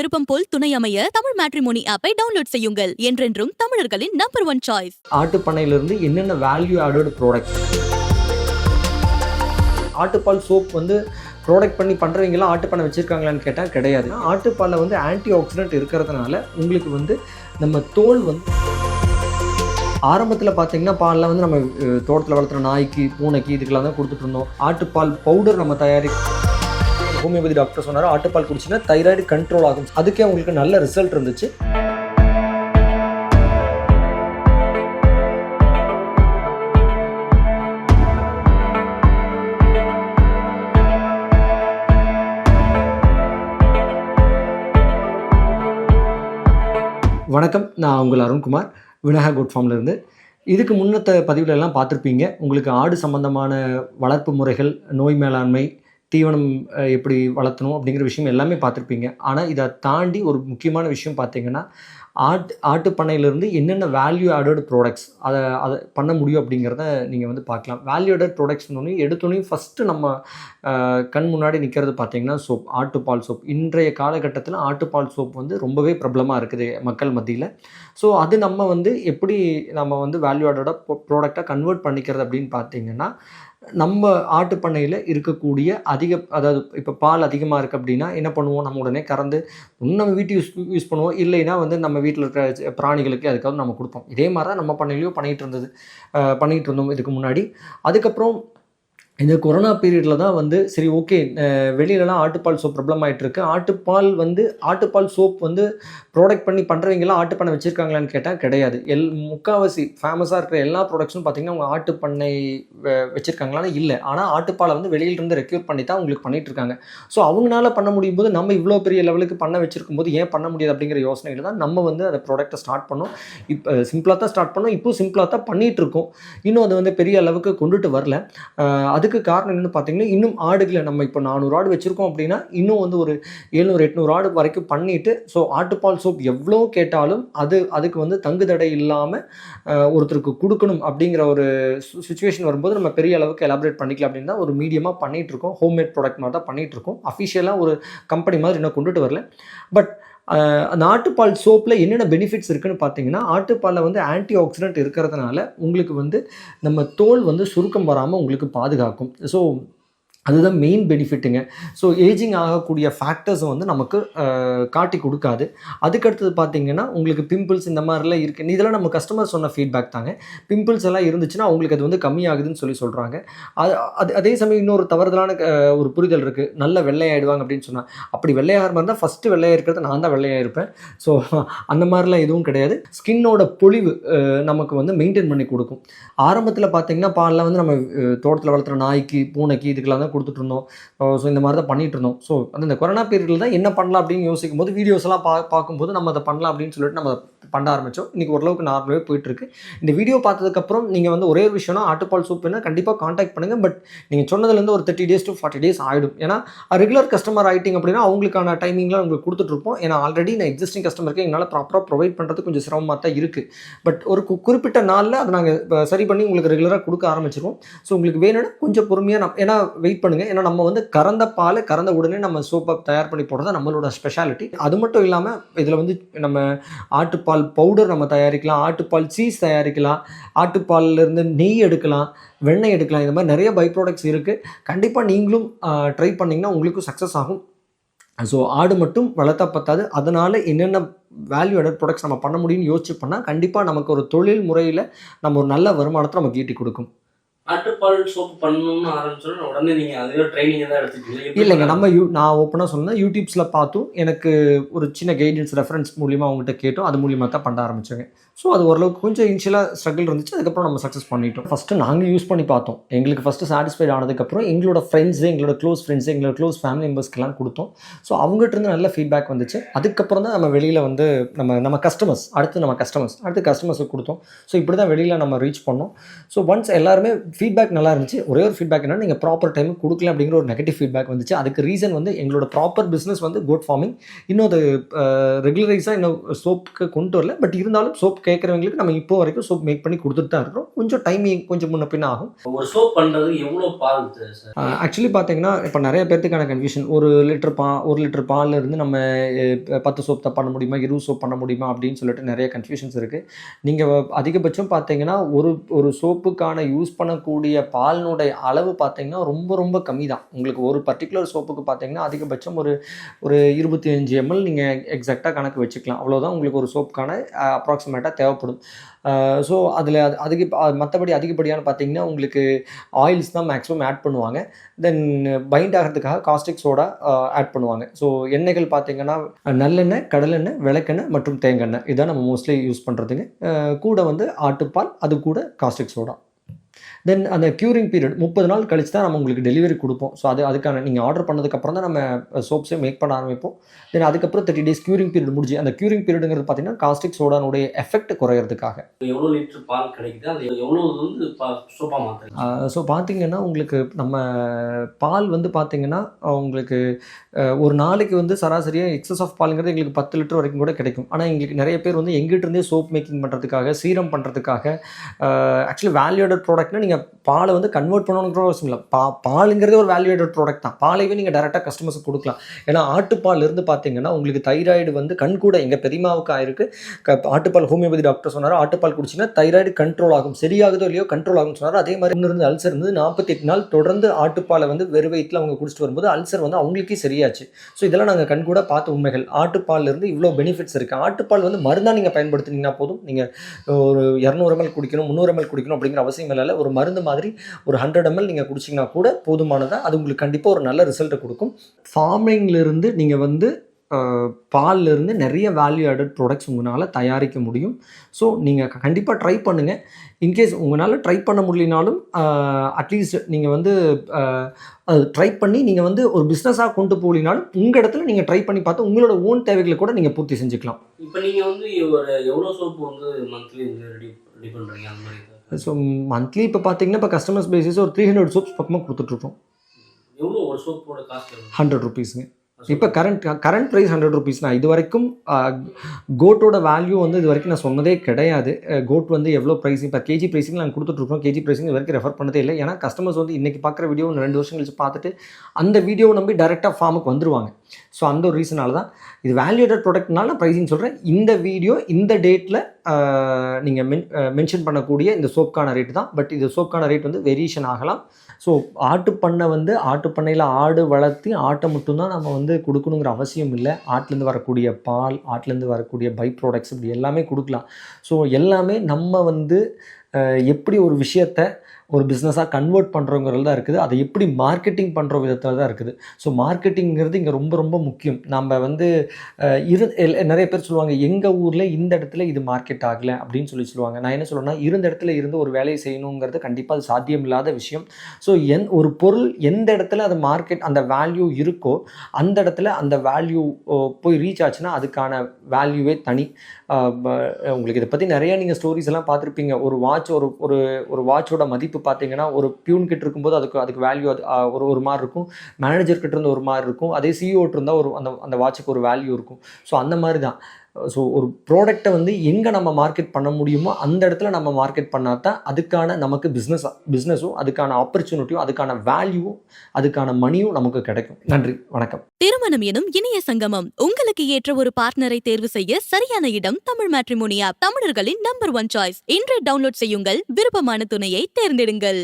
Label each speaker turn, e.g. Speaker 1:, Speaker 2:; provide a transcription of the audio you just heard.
Speaker 1: விருப்பம் போல் துணை அமைய தமிழ் மேட்ரிமோனி ஆப்பை டவுன்லோட் செய்யுங்கள். என்றென்றும் தமிழர்களின் நம்பர் ஒன் சாய்ஸ்
Speaker 2: ஆட்டுப்பண்ணையிலிருந்து என்னென்ன வேல்யூ ஆடட் ப்ராடக்ட் ஆட்டுப்பால் சோப் வந்து ப்ராடக்ட் பண்ணி பண்ணுறவங்களாம் ஆட்டுப்பண்ணை வச்சுருக்காங்களான்னு கேட்டால் கிடையாது. ஆட்டுப்பாலில் வந்து ஆன்டி ஆக்சிடென்ட் இருக்கிறதுனால உங்களுக்கு வந்து நம்ம தோல் வந்து ஆரம்பத்தில் பார்த்தீங்கன்னா பாலில் வந்து நம்ம தோட்டத்தில் வளர்த்துற நாய்க்கு பூனைக்கு இதுக்கெல்லாம் தான் கொடுத்துட்டு இருந்தோம். ஆட்டுப்பால் பவுடர் நம்ம தயாரி ஹோமியோபதி டாக்டர் சொன்னார் ஆட்டுப்பால் குடிச்சிங்கன்னா தைராய்டு கண்ட்ரோல் ஆகும். அதுக்கே உங்களுக்கு நல்ல ரிசல்ட் இருந்துச்சு. வணக்கம் நான் உங்கள் அருண்குமார் விநாயகா குட் ஃபார்ம்லேருந்து இதுக்கு முன்னத்த பதிவுலெல்லாம் பார்த்துருப்பீங்க. உங்களுக்கு ஆடு சம்பந்தமான வளர்ப்பு முறைகள் நோய் மேலாண்மை தீவனம் எப்படி வளர்த்தணும் அப்படிங்கிற விஷயம் எல்லாமே பார்த்துருப்பீங்க. ஆனால் இதை தாண்டி ஒரு முக்கியமான விஷயம் பார்த்தீங்கன்னா ஆட்டு ஆட்டு பண்ணையிலேருந்து என்னென்ன வேல்யூ ஆடட் ப்ராடக்ட்ஸ் அதை அதை பண்ண முடியும் அப்படிங்கிறத நீங்கள் வந்து பார்க்கலாம். வேல்யூ ஆடட் ப்ராடக்ட்ஸ் எடுத்தோன்னே ஃபஸ்ட்டு நம்ம கண் முன்னாடி நிற்கிறது பார்த்தீங்கன்னா சோப் ஆட்டுப்பால் சோப் இன்றைய காலகட்டத்தில் ஆட்டுப்பால் சோப் வந்து ரொம்பவே பிரபலமாக இருக்குது மக்கள் மத்தியில். ஸோ அது நம்ம வந்து எப்படி நம்ம வந்து வேல்யூ ஆடோட ப்ராடக்டாக கன்வெர்ட் பண்ணிக்கிறது அப்படின்னு பார்த்தீங்கன்னா நம்ம ஆட்டு பண்ணையில் இருக்கக்கூடிய அதிக அதாவது இப்போ பால் அதிகமாக இருக்குது அப்படின்னா என்ன பண்ணுவோம்? நம்ம உடனே கறந்து இன்னும் நம்ம வீட்டு யூஸ் யூஸ் பண்ணுவோம். இல்லைன்னா வந்து நம்ம வீட்டில் இருக்கிற பிராணிகளுக்கு அதுக்காக நம்ம கொடுப்போம். இதே மாதிரி தான் நம்ம பண்ணையிலையும் பண்ணிகிட்டு இருந்தது பண்ணிகிட்டு இருந்தோம். இதுக்கு முன்னாடி. அதுக்கப்புறம் இந்த கொரோனா பீரியடில் தான் வந்து சரி ஓகே வெளியிலலாம் ஆட்டுப்பால் சோப் ப்ராப்ளம் ஆகிட்டு இருக்கு ஆட்டுப்பால் வந்து ஆட்டுப்பால் சோப் வந்து ப்ராடக்ட் பண்ணி பண்ணுறவங்களாம் ஆட்டு பண்ணை வச்சுருக்காங்களான்னு கேட்டால் கிடையாது. எல் முக்கால்வாசி ஃபேமஸாக இருக்கிற எல்லா ப்ராடக்ட்ஸும் பார்த்திங்கன்னா அவங்க ஆட்டு பண்ணை வ- இல்லை. ஆனால் ஆட்டுப்பாலை வந்து வெளியிலிருந்து ரெக்யூர் பண்ணி தான் உங்களுக்கு பண்ணிகிட்டு இருக்காங்க ஸோ அவங்களால பண்ண முடியும் போது நம்ம இவ்வளோ பெரிய லெவலுக்கு பண்ண வச்சிருக்கும் போது ஏன் பண்ண முடியாது அப்படிங்கிற யோசனையில் தான் நம்ம வந்து அந்த ப்ராடக்ட்டை ஸ்டார்ட் பண்ணோம். இப்போ சிம்பிளாக தான் ஸ்டார்ட் பண்ணோம். இப்போ சிம்பிளாக தான் பண்ணிகிட்டு இருக்கோம் இன்னும் அது வந்து பெரிய அளவுக்கு கொண்டுட்டு வரல. அது அதுக்கு காரணம் என்னன்னு பார்த்தீங்கன்னா இன்னும் ஆடுகளை நம்ம இப்போ நானூறு ஆடு வச்சுருக்கோம் அப்படின்னா இன்னும் வந்து ஒரு எழுநூறு எட்நூறு ஆடு வரைக்கும் பண்ணிட்டு ஸோ ஆட்டுப்பால் சோப் எவ்வளோ கேட்டாலும் அது அதுக்கு வந்து தங்குதடை இல்லாமல் ஒருத்தருக்கு கொடுக்கணும் அப்படிங்கிற ஒரு சுச்சுவேஷன் வரும்போது நம்ம பெரிய அளவுக்கு எலாபரேட் பண்ணிக்கலாம் அப்படின்னு தான் ஒரு மீடியமாக பண்ணிகிட்ருக்கோம் இருக்கோம். ஹோம்மேட் ப்ராடக்ட் மாதிரி தான் பண்ணிகிட்ருக்கோம் அஃபிஷியலாக ஒரு கம்பெனி மாதிரி இன்னும் கொண்டுட்டு வரல. பட் ஆட்டுப்பால் சோப்பில் என்னென்ன பெனிஃபிட்ஸ் இருக்குன்னு பார்த்தீங்கன்னா ஆட்டுப்பாலில் வந்து ஆன்டி ஆக்சிடென்ட் இருக்கிறதுனால உங்களுக்கு வந்து நம்ம தோல் வந்து சுருக்கம் வராமல் உங்களுக்கு பாதுகாக்கும். ஸோ அதுதான் மெயின் பெனிஃபிட்டுங்க ஸோ ஏஜிங் ஆகக்கூடிய ஃபேக்டர்ஸை வந்து நமக்கு காட்டி கொடுக்காது. அதுக்கடுத்தது பார்த்தீங்கன்னா உங்களுக்கு பிம்பிள்ஸ் இந்த மாதிரிலாம் இருக்குது இதெல்லாம் நம்ம கஸ்டமர் சொன்ன ஃபீட்பேக் தாங்க. பிம்பிள்ஸ் எல்லாம் இருந்துச்சுன்னா அவங்களுக்கு அது வந்து கம்மியாகுதுன்னு சொல்லி சொல்கிறாங்க அது அது அதே சமயம் இன்னொரு தவறுதலான ஒரு புரிதல் இருக்குது நல்ல வெள்ளையாயிடுவாங்க அப்படின்னு சொன்னால் அப்படி வெள்ளையாகிற மாதிரி தான் ஃபஸ்ட்டு வெள்ளையாக இருக்கிறது நான் தான் வெள்ளையாக இருப்பேன். ஸோ அந்த மாதிரிலாம் எதுவும் கிடையாது. ஸ்கின்னோட பொழிவு நமக்கு வந்து மெயின்டைன் பண்ணி கொடுக்கும். ஆரம்பத்தில் பார்த்தீங்கன்னா பால்லாம் வந்து நம்ம தோட்டத்தில் வளர்த்துற நாய்க்கு பூனைக்கு இதுக்கெல்லாம் தான் கொடுத்துட்டு இருந்தோம் ஸோ இந்த மாதிரி தான் பண்ணிட்டு இருந்தோம் ஸோ அந்த இந்த கொரோனா பீரியடில் தான் என்ன பண்ணலாம் அப்படின்னு யோசிக்கும் போது வீடியோஸ் எல்லாம் பா பார்க்கும்போது நம்ம அதை பண்ணலாம் அப்படின்னு சொல்லிட்டு நம்ம பண்ண ஆரம்பித்தோம் இன்றைக்கி ஓரளவுக்கு நார்மலாகவே போயிட்டுருக்கு. இந்த வீடியோ பார்த்ததுக்கப்புறம் நீங்கள் வந்து ஒரே ஒரு விஷயம்னா ஆட்டுப்பால் சூப் கண்டிப்பாக காண்டாக்ட் பண்ணுங்கள் பட் நீங்கள் சொன்னதுலேருந்து ஒரு thirty days to forty days ஆகிடும் ஏன்னா ரெகுலர் கஸ்டமர் ஆகிட்டிங்க அப்படின்னா அவங்களுக்கான டைமிங்லாம் உங்களுக்கு கொடுத்துட்ருப்போம் ஏன்னா ஆல்ரெடி நான் எக்ஸிஸ்டிங் கஸ்டமருக்கு எங்களால் ப்ராப்பராக ப்ரொவைட் பண்ணுறது கொஞ்சம் சிரமமாக தான் இருக்குது பட் ஒரு கு- குறிப்பிட்ட நாளில் அதை நாங்கள் சரி பண்ணி உங்களுக்கு ரெகுலராக கொடுக்க ஆரம்பிச்சிருவோம். ஸோ உங்களுக்கு வேணும்னா கொஞ்சம் பொறுமையாக நம்ம ஏன்னா வெயிட் பண்ணுங்கள் ஏன்னா நம்ம வந்து கறந்த பால் கறந்த உடனே நம்ம சோப்பை தயார் பண்ணி போடுறது நம்மளோட ஸ்பெஷாலிட்டி அது மட்டும் இல்லாமல் இதில் வந்து நம்ம ஆட்டுப்பால் பவுடர் நம்ம தயாரிக்கலாம் ஆட்டுப்பால் சீஸ் தயாரிக்கலாம் ஆட்டுப்பால்லேருந்து நெய் எடுக்கலாம் வெண்ணெய் எடுக்கலாம் இந்த மாதிரி நிறைய பை ப்ராடக்ட்ஸ் இருக்குது கண்டிப்பாக நீங்களும் ட்ரை பண்ணிங்கன்னா உங்களுக்கும் சக்ஸஸ் ஆகும். ஸோ ஆடு மட்டும் வளர்த்தா பத்தாது. அதனால் என்னென்ன வேல்யூ அடட் ப்ராடக்ட்ஸ் நம்ம பண்ண முடியும்னு யோசிச்சு பண்ணால் கண்டிப்பாக நமக்கு ஒரு தொழில் முறையில் நம்ம ஒரு நல்ல வருமானத்தை நமக்கு ஈட்டி கொடுக்கும்.
Speaker 3: ஆட்டுப்பால் சோப்பு பண்ணணும்னு ஆரம்பிச்சோன்னா உடனே நீங்க அதுல ட்ரைனிங் தான் எடுத்துக்கீங்க. எப்படி
Speaker 2: இல்லைங்க? நம்ம யூ நான் ஓப்பனாக சொன்னேன். யூடியூப்ஸில் பார்த்தும் எனக்கு ஒரு சின்ன கைடன்ஸ் ரெஃபரன்ஸ் மூலியமாக அவங்ககிட்ட கேட்டோம். அது மூலியமாக தான் பண்ண ஆரம்பிச்சாங்க. ஸோ அது ஓரளவுக்கு கொஞ்சம் இனிஷியலாக ஸ்ட்ரகிள் இருந்துச்சு. அதுக்கப்புறம் நம்ம சக்ஸஸ் பண்ணிட்டோம். ஃபஸ்ட்டு நாங்கள் யூஸ் பண்ணி பார்த்தோம். எங்களுக்கு ஃபஸ்ட்டு சாட்டிஸ்ஃபைட் ஆனதுக்கப்புறம் எங்களோட ஃப்ரெண்ட்ஸு எங்களோட க்ளோஸ் ஃப்ரெண்ட்ஸு எங்களோட க்ளோஸ் ஃபேமிலி மெம்பர்ஸ்க்கெல்லாம் கொடுத்தோம். ஸோ அவங்ககிட்ட இருந்து நல்ல ஃபீட்பேக் வந்துச்சு. அதுக்கப்புறம் தான் நம்ம வெளியில் வந்து நம்ம நம்ம கஸ்டமர்ஸ் அடுத்து நம்ம கஸ்டமர்ஸ் அடுத்து கஸ்டமர்ஸுக்கு கொடுத்தோம். ஸோ இப்படி தான் வெளியில் நம்ம ரீச் பண்ணோம். ஸோ ஒன்ஸ் எல்லாருமே ஃபீட்பேக் நல்லா இருந்துச்சு. ஒரே ஒரு ஃபீட்பேக் என்னன்னா நீங்கள் ப்ராப்பர் டைம் கொடுக்கல அப்படிங்கிற ஒரு நெகட்டிவ் ஃபீட்பேக் வந்துச்சு. அதுக்கு ரீசன் வந்து எங்களோட ப்ராப்பர் பிஸ்னஸ் வந்து கோட் ஃபார்மிங் இன்னும் அது ரெகுலரைஸாக இன்னும் சோப்புக்கு கொண்டு வரல. பட் இருந்தாலும் சோப்புக்கு கேட்குறவங்களுக்கு நம்ம இப்போ வரைக்கும் சோப் மேக் பண்ணி கொடுத்துட்டு தான் இருக்கிறோம். கொஞ்சம் டைமிங் கொஞ்சம் முன்ன பின்ன ஆகும்.
Speaker 3: ஒரு சோப் பண்றது எவ்வளவு பால்
Speaker 2: ஆக்சுவலி பார்த்தீங்கன்னா இப்போ நிறைய பேர்த்துக்கான கன்ஃபியூஷன் ஒரு லிட்டர் பா ஒரு லிட்டர் பால்ல இருந்து நம்ம பத்து சோப் தான் பண்ண முடியுமா? இருபது சோப் பண்ண முடியுமா? அப்படின்னு சொல்லிட்டு நிறைய கன்ஃபியூஷன்ஸ் இருக்குது நீங்கள் அதிகபட்சம் பார்த்தீங்கன்னா ஒரு ஒரு சோப்புக்கான யூஸ் பண்ணக்கூடிய பாலினுடைய அளவு பார்த்தீங்கன்னா ரொம்ப ரொம்ப கம்மி தான் உங்களுக்கு ஒரு பர்டிகுலர் சோப்புக்கு பார்த்தீங்கன்னா அதிகபட்சம் ஒரு ஒரு இருபத்தி அஞ்சு எம்எல் நீங்கள் எக்ஸாக்டாக கணக்கு வச்சுக்கலாம். அவ்வளோதான் உங்களுக்கு ஒரு சோப்புக்கான அப்ராக்சிமேட்டாக தேவைப்படும். ஸோ அதில் அது அதிக மற்றபடி அதிகப்படியான பார்த்தீங்கன்னா உங்களுக்கு ஆயில்ஸ் தான் மேக்ஸிமம் ஆட் பண்ணுவாங்க. தென் பைண்ட் ஆகிறதுக்காக காஸ்டிக் சோடா ஆட் பண்ணுவாங்க. ஸோ எண்ணெய்கள் பார்த்தீங்கன்னா நல்லெண்ணெய் கடலெண்ணெய் விளக்கெண்ணெய் மற்றும் தேங்காய் இதான் நம்ம மோஸ்ட்லி யூஸ் பண்ணுறதுங்க கூட வந்து ஆட்டுப்பால் அது கூட காஸ்டிக் சோடா தென் அந்த க்யூரிங் பீரியட் முப்பது நாள் கழிச்சு தான் நம்ம உங்களுக்கு டெலிவரி கொடுப்போம். ஸோ அது அதுக்கான நீங்கள் ஆர்டர் பண்ணதுக்கப்புறம் தான் நம்ம சோப்ஸே மேக் பண்ண ஆரம்பிப்போம். தென் அதுக்கப்புறம் தேர்ட்டி டேஸ் க்யூரிங் பீரியட் முடிஞ்சு அந்த க்யூரிங் பீரியடுங்கிறது பார்த்தீங்கன்னா காஸ்டிக் சோடானுடைய எஃபெக்ட் குறையிறதுக்காக.
Speaker 3: எவ்வளவு லிட்டர் பால் கிடைக்குது? அது எவ்வளவு வந்து சோப்பா மாத்துறீங்க
Speaker 2: ஸோ பார்த்தீங்கன்னா உங்களுக்கு நம்ம பால் வந்து பார்த்தீங்கன்னா உங்களுக்கு ஒரு நாளைக்கு வந்து சராசரியாக எக்ஸஸ் ஆஃப் பாலுங்கிறது எங்களுக்கு பத்து லிட்டர் வரைக்கும் கூட கிடைக்கும். ஆனால் எங்களுக்கு நிறைய பேர் வந்து எங்கிட்ட இருந்தே சோப் மேக்கிங் பண்ணுறதுக்காக சீரம் பண்ணுறதுக்காக ஆக்சுவலி வேல்யூடட் ப்ராடக்ட்னா நீங்கள் பாலை வந்து கன்வெர்ட் பண்ணணுன்ற அவசியம் இல்லை. பா பாலுங்கிறது ஒரு வேல்யூடட் ப்ராடக்ட் தான். பாலைவே நீங்கள் டேரெக்டாக கஸ்டமர்ஸுக்கு கொடுக்கலாம். ஏன்னா ஆட்டுப்பால் இருந்து பார்த்தீங்கன்னா உங்களுக்கு தைராய்டு வந்து கண் கூட எங்கள் பெரியமாவுக்கு ஆயிருக்கு. க ஆட்டுப்பால் ஹோமியோபதி டாக்டர் சொன்னார். ஆட்டுப்பால் குடிச்சிங்கன்னா தைராய்டு கண்ட்ரோல் ஆகும். சரியாகுதோ இல்லையோ கண்ட்ரோல் ஆகும் சொன்னார். அதே மாதிரி இருந்து அல்சர் இருந்து நாற்பத்தி எட்டு நாள் தொடர்ந்து ஆட்டுப்பாலை வந்து வெறு வயிற்றில் அவங்க குடிச்சிட்டு வரும்போது அல்சர் வந்து அவங்களுக்கே சரியாச்சு. ஸோ இதெல்லாம் நாங்கள் கண் கூட பார்த்த உண்மைகள். ஆட்டுப்பால்ல இருந்து இவ்வளோ பெனிஃபிட்ஸ் இருக்குது ஆட்டுப்பால் வந்து மருந்தாக நீங்கள் பயன்படுத்தினீங்கன்னா போதும். நீங்கள் ஒரு இரநூறு எம்எல் குடிக்கணும் முந்நூறு எம்எல் குடிக்கணும் அப்படிங்கிற அவசியம் இல்லை ஒரு மருந்து மாதிரி ஒரு ஹண்ட்ரட் எம்எல் நீங்கள் குடிச்சிங்கன்னா கூட போதுமானதாக அது உங்களுக்கு கண்டிப்பாக ஒரு நல்ல ரிசல்ட்டை கொடுக்கும். ஃபார்மிங்லேருந்து நீங்கள் வந்து பால்லேருந்து நிறைய வேல்யூ ஆடட் ப்ராடக்ட்ஸ் உங்களால் தயாரிக்க முடியும். ஸோ நீங்கள் கண்டிப்பாக ட்ரை பண்ணுங்கள் இன்கேஸ் உங்களால் ட்ரை பண்ண முடியலனாலும் அட்லீஸ்ட் நீங்கள் வந்து அது ட்ரை பண்ணி நீங்கள் வந்து ஒரு பிஸ்னஸாக கொண்டு போகலினாலும் உங்கள் இடத்துல நீங்கள் ட்ரை பண்ணி பார்த்து உங்களோட ஓன் தேவைகளை கூட நீங்கள் பூர்த்தி செஞ்சுக்கலாம்.
Speaker 3: இப்போ நீங்கள் வந்து ஒரு சோப்பு வந்து மந்த்லி ரெடி ரெடி பண்ணுறீங்க அந்த மாதிரி
Speaker 2: ஸோ மந்த்லி இப்போ பார்த்தீங்கன்னா இப்போ கஸ்டமர்ஸ் பேசிஸ் ஒரு த்ரீ ஹண்ட்ரட் சோப்ஸ் பக்கமாக கொடுத்துட்ருக்கோம்
Speaker 3: எவ்வளவு ஒரு சோப்போட காஸ்ட்
Speaker 2: ஹண்ட்ரட் ருபீஸுங்க இப்போ current current price hundred rupees நான் இது வரைக்கும் கோட்டோட வேல்யூ வந்து இது வரைக்கும் நான் சொன்னதே கிடையாது. கோட் வந்து எவ்வளோ ப்ரைஸிங் இப்போ கேஜி ப்ரைஸிங் நாங்கள் கொடுத்துட்ருக்கோம் கேஜி ப்ரைஸிங் இது வரைக்கும் ரெஃபர் பண்ணதே இல்லை. ஏன்னா கஸ்டமர்ஸ் வந்து இன்றைக்கி பார்க்குற வீடியோ ரெண்டு வருஷம் கழிச்சு பார்த்துட்டு அந்த வீடியோவை நம்பி டேரெக்டாக ஃபார்முக்கு வந்துருவாங்க. ஸோ அந்த ஒரு ரீசனால தான் இது வேல்யூடட் ப்ராடக்ட்னால நான் ப்ரைஸிங் சொல்கிறேன் இந்த வீடியோ இந்த டேட்டில் நீங்கள் மென் மென்ஷன் பண்ணக்கூடிய இந்த சோப்க்கான ரேட்டு தான். பட் இது சோப்க்கான ரேட் வந்து வேரியேஷன் ஆகலாம். ஸோ ஆட்டு பண்ணை வந்து ஆட்டு பண்ணையில் ஆடு வளர்த்து ஆட்டை மட்டும்தான் நம்ம வந்து கொடுக்கணுங்கிற அவசியம் இல்லை. ஆட்டிலேருந்து வரக்கூடிய பால் ஆட்டிலேருந்து வரக்கூடிய பை ப்ராடக்ட்ஸ் இப்படி எல்லாமே கொடுக்கலாம். ஸோ எல்லாமே நம்ம வந்து எப்படி ஒரு விஷயத்தை ஒரு பிஸ்னஸாக கன்வெர்ட் பண்ணுறோங்கிறது தான் இருக்குது. அதை எப்படி மார்க்கெட்டிங் பண்ணுற விதத்தில் தான் இருக்குது. ஸோ மார்க்கெட்டிங்கிறது இங்கே ரொம்ப ரொம்ப முக்கியம். நம்ம வந்து இரு எல்- நிறைய பேர் சொல்லுவாங்க எங்கள் ஊரில் இந்த இடத்துல இது மார்க்கெட் ஆகலை அப்படின்னு சொல்லி சொல்லுவாங்க. நான் என்ன சொல்லுவேன்னா இருந்த இடத்துல இருந்து ஒரு வேலையை செய்யணுங்கிறது கண்டிப்பாக அது சாத்தியம் இல்லாத விஷயம். ஸோ என் ஒரு பொருள் எந்த இடத்துல அது மார்க்கெட் அந்த வேல்யூ இருக்கோ அந்த இடத்துல அந்த வேல்யூ போய் ரீச் ஆச்சுன்னா அதுக்கான வேல்யூவே தனி. உங்களுக்கு இதை பற்றி நிறையா நீங்கள் ஸ்டோரிஸ் எல்லாம் பார்த்துருப்பீங்க. ஒரு வாட்ச் ஒரு ஒரு ஒரு வாட்சோட மதிப்பு பார்த்தீங்கன்னா ஒரு பியூன் கிட்ட இருக்கும்போது அதுக்கு அதுக்கு வேல்யூ அது ஒரு ஒரு மாதிரி இருக்கும். மேனேஜர் கிட்ட இருந்து ஒரு மாதிரி இருக்கும். அதே சிஇஓட்டு இருந்தால் ஒரு அந்த அந்த வாட்சுக்கு ஒரு வேல்யூ இருக்கும். ஸோ அந்த மாதிரி தான். ஸோ ஒரு ப்ராடக்ட்டை வந்து எங்கே நம்ம மார்க்கெட் பண்ண முடியுமோ அந்த இடத்துல நம்ம மார்க்கெட் பண்ணால் தான் அதுக்கான நமக்கு பிஸ்னஸ் பிஸ்னஸும் அதுக்கான ஆப்பர்ச்சுனிட்டியும் அதுக்கான வேல்யூவும் அதுக்கான மணியும் நமக்கு கிடைக்கும். நன்றி வணக்கம்.
Speaker 1: திருமணம் எனும் இணைய சங்கமம். உங்களுக்கு ஏற்ற ஒரு பார்ட்னரை தேர்வு செய்ய சரியான இடம் தமிழ் மேட்ரிமோனி ஆப் தமிழர்களின் நம்பர் ஒன் சாய்ஸ் இன்றே டவுன்லோட் செய்யுங்கள். விருப்பமான துணையை தேர்ந்தெடுங்கள்.